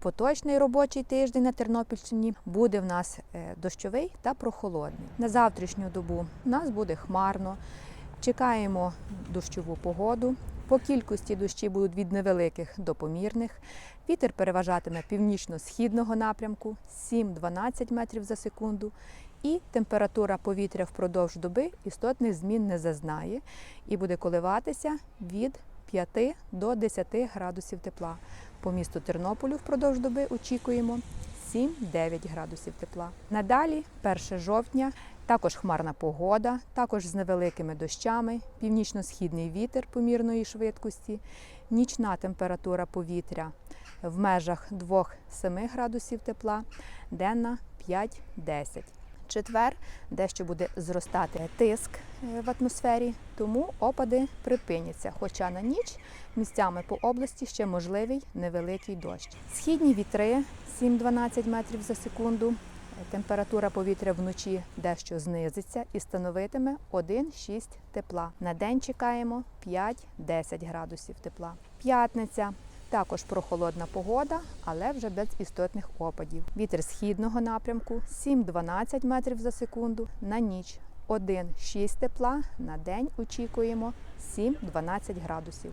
Поточний робочий тиждень на Тернопільщині буде в нас е, дощовий та прохолодний. На завтрашню добу у нас буде хмарно. Чекаємо дощову погоду. По кількості дощі будуть від невеликих до помірних. Вітер переважатиме північно-східного напрямку 7-12 метрів за секунду. І температура повітря впродовж доби істотних змін не зазнає і буде коливатися від 5 до 10 градусів тепла. По місту Тернополю впродовж доби очікуємо 7-9 градусів тепла. Надалі, 1 жовтня, також хмарна погода, також з невеликими дощами, північно-східний вітер помірної швидкості, нічна температура повітря в межах 2-7 градусів тепла, денна 5-10. Четвер дещо буде зростати тиск е, в атмосфері, тому опади припиняться. Хоча на ніч місцями по області ще можливий невеликий дощ. Східні вітри 7-12 метрів за секунду. Температура повітря вночі дещо знизиться і становитиме 1-6 тепла. На день чекаємо 5-10 градусів тепла. П'ятниця також прохолодна погода, але вже без істотних опадів. Вітер східного напрямку 7-12 метрів за секунду. На ніч 1-6 тепла. На день очікуємо 7-12 градусів.